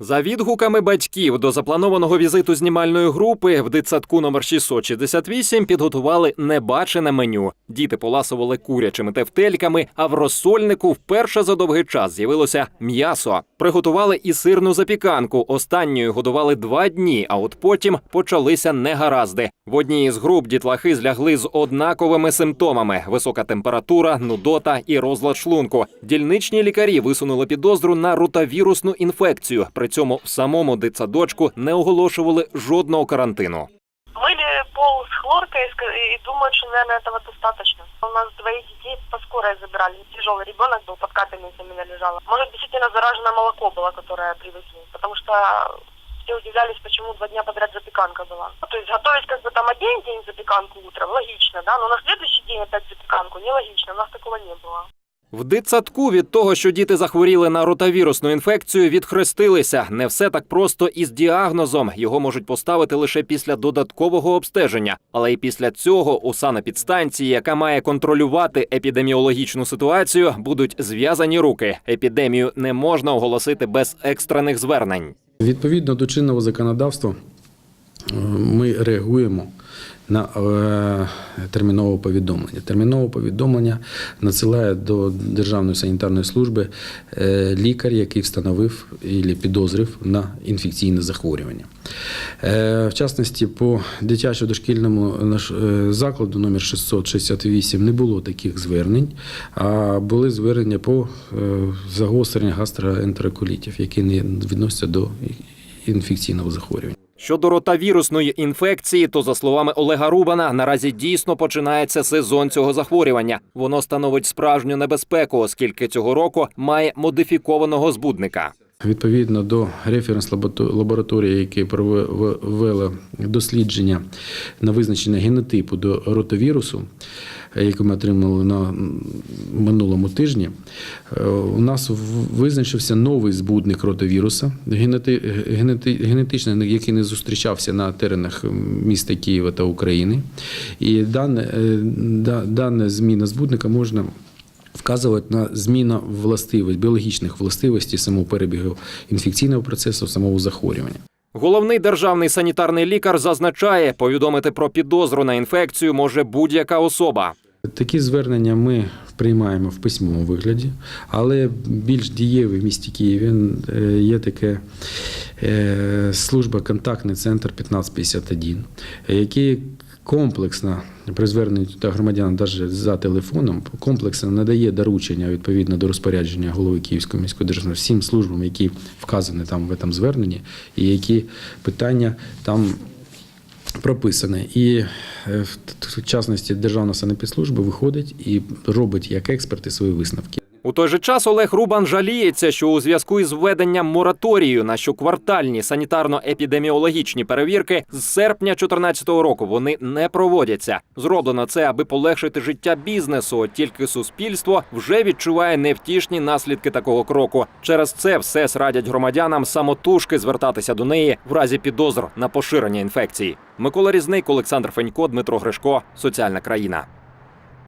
За відгуками батьків до запланованого візиту знімальної групи в дитсадку номер 668 підготували небачене меню. Діти поласували курячими тефтельками, а в розсольнику вперше за довгий час з'явилося м'ясо. Приготували і сирну запіканку. Останньою годували два дні, а от потім почалися негаразди. В одній із груп дітлахи злягли з однаковими симптомами: висока температура, нудота і розлад шлунку. Дільничні лікарі висунули підозру на ротавірусну інфекцію. При цьому в самому дитсадочку не оголошували жодного карантину. Мыли пол с хлоркой и ска- и думают, что, наверное, этого достаточно. У нас двоих детей по скорой забирали. Тяжелый ребенок был, под капельницами меня лежала. Может, действительно зараженное молоко было, которое привезли. Потому что все удивлялись, почему два дня подряд запеканка была. Ну, То есть готовить как бы там один день запеканку утром, логично, да, но на следующий день опять запеканку нелогично, у нас такого не было. В дитсадку від того, що діти захворіли на ротавірусну інфекцію, відхрестилися. Не все так просто із діагнозом. Його можуть поставити лише після додаткового обстеження. Але і після цього у санепідстанції, яка має контролювати епідеміологічну ситуацію, будуть зв'язані руки. Епідемію не можна оголосити без екстрених звернень. Відповідно до чинного законодавства ми реагуємо на е, термінове повідомлення. Термінове повідомлення надсилає до Державної санітарної служби е, лікар, який встановив і підозрив на інфекційне захворювання. Е, В частності, по дитячо-дошкільному закладу номер 668 не було таких звернень, а були звернення по загостренню гастроентероколітів, які не відносяться до інфекційного захворювання. Щодо ротавірусної інфекції, то за словами Олега Рубана, наразі дійсно починається сезон цього захворювання. Воно становить справжню небезпеку, оскільки цього року має модифікованого збудника. Відповідно до референс лабораторії, які провели дослідження на визначення генотипу до ротовірусу, яку ми отримали на минулому тижні, е, у нас визначився новий збудник ротовіруса, генети- генети- генетичний, який не зустрічався на теренах міста Києва та України. І дане, е, дана зміна збудника можна вказувати на зміну властивості, біологічних властивостей самого перебігу інфекційного процесу, самого захворювання. Головний державний санітарний лікар зазначає, повідомити про підозру на інфекцію може будь-яка особа. Такі звернення ми приймаємо в письмовому вигляді, але більш дієвий в місті Києві е, є таке е, служба контактний центр 1551, який комплексно при зверненні до громадян навіть за телефоном комплексно надає доручення відповідно до розпорядження голови Київської міської держави всім службам, які вказані там в цьому зверненні, і які питання там прописане. І е, в частності Державна санепідслужба виходить і робить як експерти свої висновки. У той же час Олег Рубан жаліється, що у зв'язку із введенням мораторію на щоквартальні санітарно-епідеміологічні перевірки з серпня 2014 року вони не проводяться. Зроблено це, аби полегшити життя бізнесу. Тільки суспільство вже відчуває невтішні наслідки такого кроку. Через це все радять громадянам самотужки звертатися до неї в разі підозр на поширення інфекції. Микола Різник, Олександр Фенько, Дмитро Гришко. Соціальна країна.